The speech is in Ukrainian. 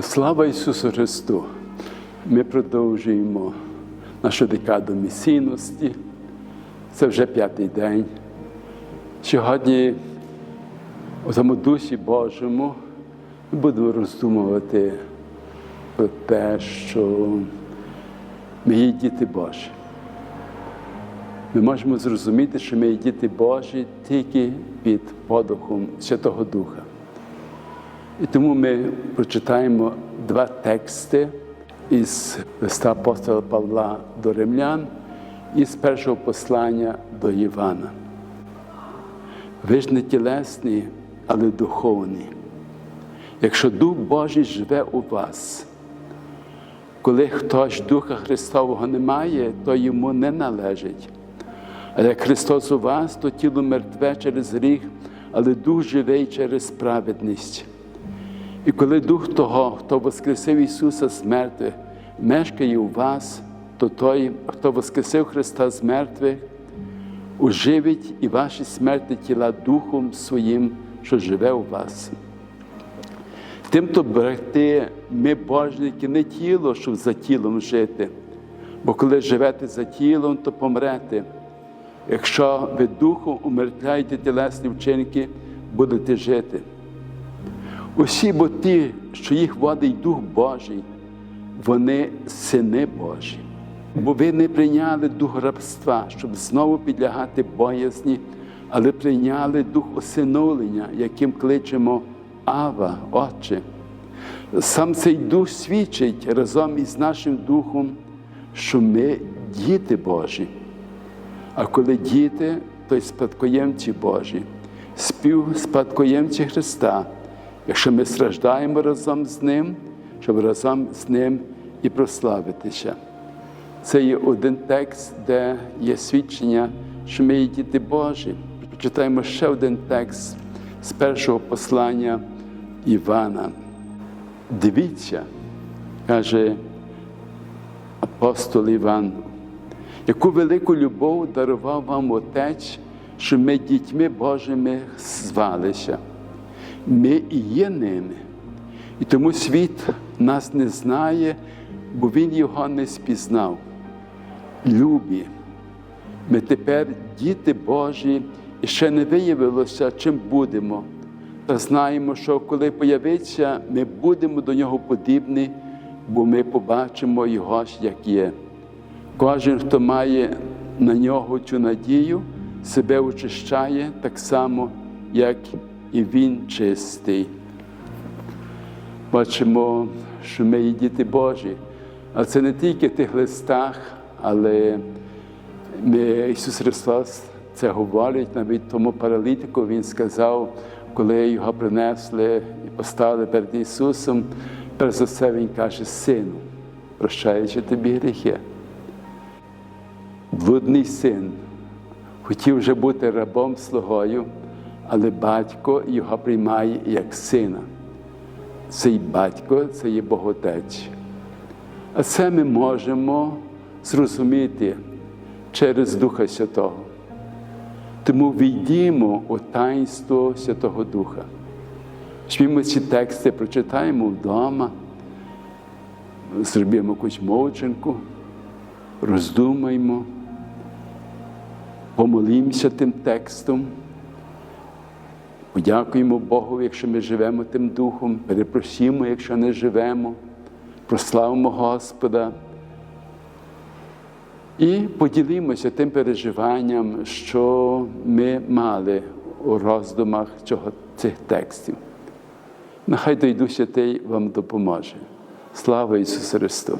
Слава Ісусу Христу! Ми продовжуємо нашу декаду місійності. Це вже п'ятий день. Сьогодні, у цьому Дусі Божому, ми будемо роздумувати про те, що ми є діти Божі. Ми можемо зрозуміти, що ми є діти Божі тільки під подухом Святого Духа. І тому ми прочитаємо два тексти із листа апостола Павла до Римлян і з першого послання до Івана. Ви ж не тілесні, але духовні. Якщо Дух Божий живе у вас, коли хтось Духа Христового не має, то йому не належить. А як Христос у вас, то тіло мертве через гріх, але Дух живий через праведність. І коли Дух того, хто воскресив Ісуса з мертвих, мешкає у вас, то той, хто воскресив Христа з мертвих, оживить і ваші смерті тіла Духом Своїм, що живе у вас. Тимто, брати, ми божники не тіло, щоб за тілом жити, бо коли живете за тілом, то помрете. Якщо ви духом умертвляєте тілесні вчинки, будете жити. Усі бо ті, що їх водить Дух Божий, вони сини Божі. Бо ви не прийняли дух рабства, щоб знову підлягати боязні, але прийняли дух усиновлення, яким кличемо Ава, Отче. Сам цей дух свідчить разом із нашим духом, що ми діти Божі. А коли діти, то й спадкоємці Божі, співспадкоємці Христа якщо ми страждаємо разом з Ним, щоб разом з Ним і прославитися. Це є один текст, де є свідчення, що ми є діти Божі. Прочитаємо ще один текст з першого послання Івана. Дивіться, каже апостол Іван, яку велику любов дарував вам Отець, що ми дітьми Божими звалися ми і є ними. І тому світ нас не знає, бо Він його не спізнав. Любі. Ми тепер діти Божі, і ще не виявилося, чим будемо. Та знаємо, що коли появиться, ми будемо до нього подібні, бо ми побачимо Його ж, як є. Кожен, хто має на нього цю надію, себе очищає так само, як і Він чистий. Бачимо, що ми є діти Божі, а це не тільки в тих листах, але ми, Ісус Христос це говорить навіть тому паралітику, Він сказав, коли його принесли і поставили перед Ісусом, перш за все Він каже, Сину, прощаючи тобі гріхи. Блудний син хотів вже бути рабом слугою але батько його приймає як сина. Цей батько це є Боготець. А це ми можемо зрозуміти через Духа Святого. Тому війдімо у таїнство Святого Духа. Ми ці тексти прочитаємо вдома, зробимо якусь мовчинку, роздумаємо, помолімося тим текстом. Подякуємо Богу, якщо ми живемо тим духом, перепросімо, якщо не живемо, прославимо Господа і поділимося тим переживанням, що ми мали у роздумах цього, цих текстів. Нехай той Святий вам допоможе. Слава Ісусу Христу!